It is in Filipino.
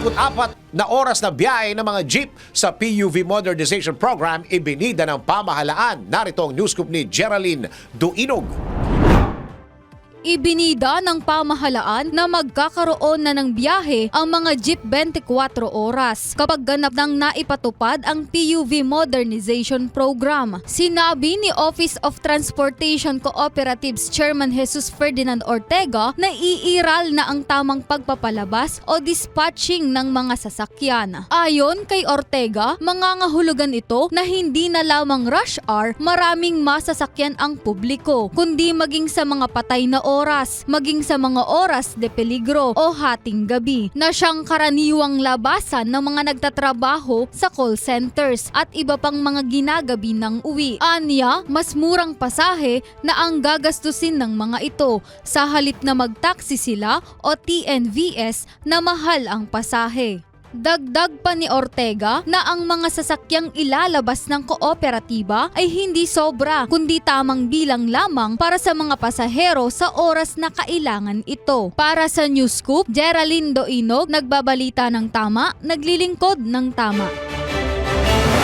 24 na oras na biyahe ng mga jeep sa PUV Modernization Program ibinida ng pamahalaan. Narito ang news scoop ni Geraldine Duinog. Ibinida ng pamahalaan na magkakaroon na ng biyahe ang mga jeep 24 oras kapag ganap ng naipatupad ang PUV Modernization Program. Sinabi ni Office of Transportation Cooperatives Chairman Jesus Ferdinand Ortega na iiral na ang tamang pagpapalabas o dispatching ng mga sasakyan. Ayon kay Ortega, mangangahulugan ito na hindi na lamang rush hour maraming masasakyan ang publiko, kundi maging sa mga patay na oras, maging sa mga oras de peligro o hating gabi na siyang karaniwang labasan ng mga nagtatrabaho sa call centers at iba pang mga ginagabi ng uwi. Anya, mas murang pasahe na ang gagastusin ng mga ito sa halip na magtaksi sila o TNVS na mahal ang pasahe. Dagdag pa ni Ortega na ang mga sasakyang ilalabas ng kooperatiba ay hindi sobra kundi tamang bilang lamang para sa mga pasahero sa oras na kailangan ito. Para sa News Scoop, Geraldine Doinog, nagbabalita ng tama, naglilingkod ng tama.